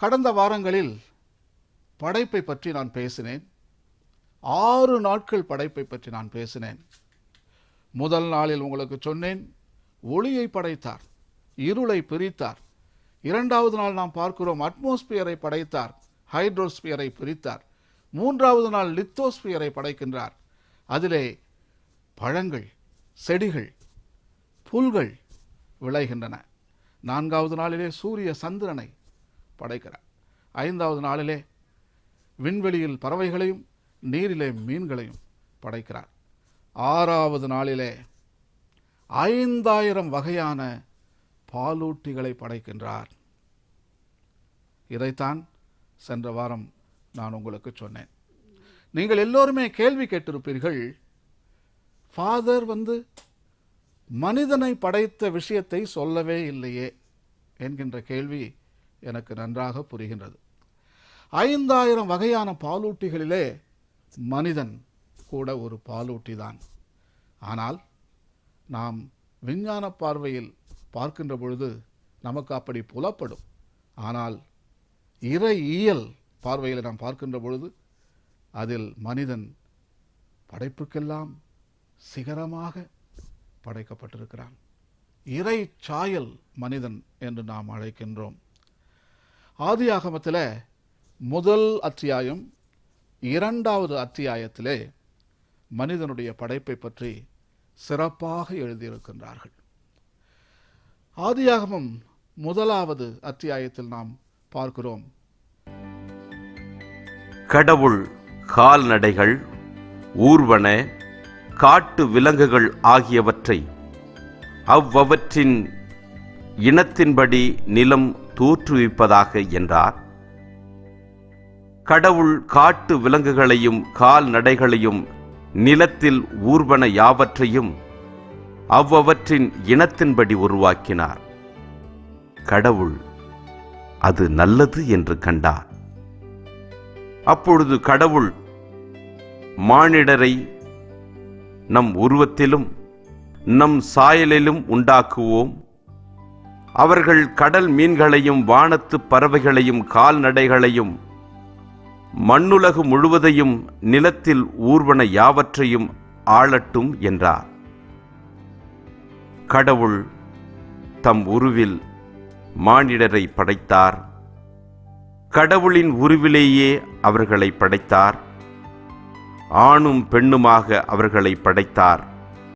கடந்த வாரங்களில் படைப்பை பற்றி நான் பேசினேன். ஆறு நாட்கள் படைப்பை பற்றி நான் பேசினேன். முதல் நாளில் உங்களுக்கு சொன்னேன் ஒளியை படைத்தார் இருளை பிரித்தார். இரண்டாவது நாள் நாம் பார்க்கிறோம் அட்மாஸ்பியரை படைத்தார் ஹைட்ரோஸ்பியரை பிரித்தார். மூன்றாவது நாள் லித்தோஸ்பியரை படைக்கின்றார். அதிலே பழங்கள் செடிகள் புல்கள் விளைகின்றன. நான்காவது நாளிலே சூரிய சந்திரனை படைக்கிறார் ஐந்தாவது நாளிலே விண்வெளியில் பறவைகளையும் நீரிலே மீன்களையும் படைக்கிறார். ஆறாவது நாளிலே ஐந்தாயிரம் வகையான பாலூட்டிகளை படைக்கின்றார். இதைத்தான் சென்ற வாரம் நான் உங்களுக்கு சொன்னேன். நீங்கள் எல்லோருமே கேள்வி கேட்டிருப்பீர்கள் ஃபாதர் வந்து மனிதனை படைத்த விஷயத்தை சொல்லவே இல்லையே என்கின்ற கேள்வி எனக்கு நன்றாக புரிகின்றது. ஐந்தாயிரம் வகையான பாலூட்டிகளிலே மனிதன் கூட ஒரு பாலூட்டி தான் ஆனால் நாம் விஞ்ஞான பார்வையில் பார்க்கின்ற பொழுது நமக்கு அப்படி புலப்படும். ஆனால் இறையியல் பார்வையில் நாம் பார்க்கின்ற பொழுது அதில் மனிதன் படைப்புக்கெல்லாம் சிகரமாக படைக்கப்பட்டிருக்கிறான். இறை சாயல் மனிதன் என்று நாம் அழைக்கின்றோம். ஆதியாகமத்தில் முதல் அத்தியாயம் இரண்டாவது அத்தியாயத்திலே மனிதனுடைய படைப்பை பற்றி சிறப்பாக எழுதியிருக்கின்றார்கள். ஆதியாகமம் முதலாவது அத்தியாயத்தில் நாம் பார்க்கிறோம். கடவுள் கால்நடைகள் ஊர்வன காட்டு விலங்குகள் ஆகியவற்றை அவ்வவற்றின் இனத்தின்படி நிலம் தோற்றுவிப்பதாக என்றார். கடவுள் காட்டு விலங்குகளையும் கால்நடைகளையும் நிலத்தில் ஊர்வன யாவற்றையும் அவ்வவற்றின் இனத்தின்படி உருவாக்கினார். கடவுள் அது நல்லது என்று கண்டார். அப்பொழுது கடவுள் மானிடரை நம் உருவத்திலும் நம் சாயலிலும் உண்டாக்குவோம். அவர்கள் கடல் மீன்களையும் வானத்து பறவைகளையும் கால்நடைகளையும் மண்ணுலகு முழுவதையும் நிலத்தில் ஊர்வன யாவற்றையும் ஆளட்டும் என்றார். கடவுள் தம் உருவில் மானிடரை படைத்தார். கடவுளின் உருவிலேயே அவர்களை படைத்தார். ஆணும் பெண்ணுமாக அவர்களை படைத்தார்.